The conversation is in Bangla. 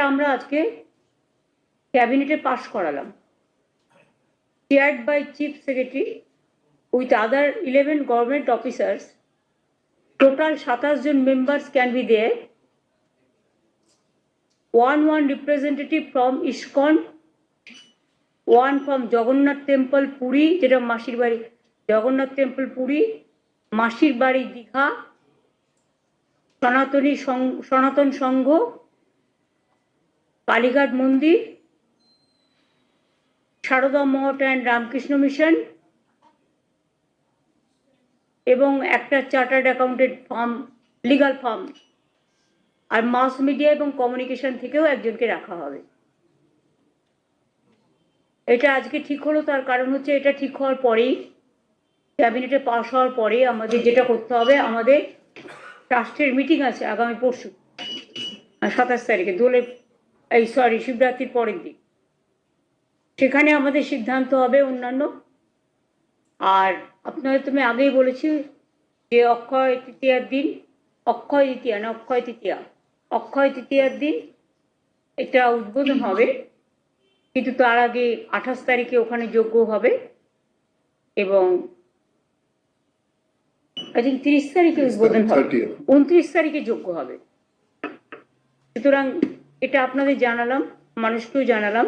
আমরা আজকে ক্যাবিনেটে পাশ করালাম। Chaired by chief secretary with other eleven government officers total সাতাশ জন members can be there one one representative from ISKCON one from Jagannath temple Puri যেটা মাসির বাড়ি জগন্নাথ টেম্পল পুরী মাসির বাড়ি দীঘা সনাতনী সনাতন সংঘ কালীঘাট মন্দির, সারদা মঠ অ্যান্ড রামকৃষ্ণ মিশন এবং একটা chartered accountant firm legal firm আর মাস মিডিয়া এবং কমিউনিকেশন থেকেও একজনকে রাখা হবে। এটা আজকে ঠিক হলো, তার কারণ হচ্ছে এটা ঠিক হওয়ার পরেই, ক্যাবিনেটে পাশ হওয়ার পরে আমাদের যেটা করতে হবে, আমাদের ট্রাস্টের মিটিং আছে আগামী পরশু, সাতাশ তারিখে দোলে এই সরি শিবরাত্রির পরের দিন। সেখানে আমাদের সিদ্ধান্ত হবে অন্যান্য। আর আপনাদের তুমি আগেই বলেছি যে অক্ষয় তৃতীয়ার দিন অক্ষয় তৃতীয়া না অক্ষয় তৃতীয়া অক্ষয় তৃতীয়ার দিন এটা উদ্বোধন হবে। কিন্তু তার আগে আঠাশ তারিখে ওখানে যোগ্য হবে এবং আই থিঙ্ক তিরিশ তারিখে উদ্বোধন হবে। উনত্রিশ তারিখে যোগ্য হবে। সুতরাং এটা আপনাদের জানালাম মানুষকেও জানালাম।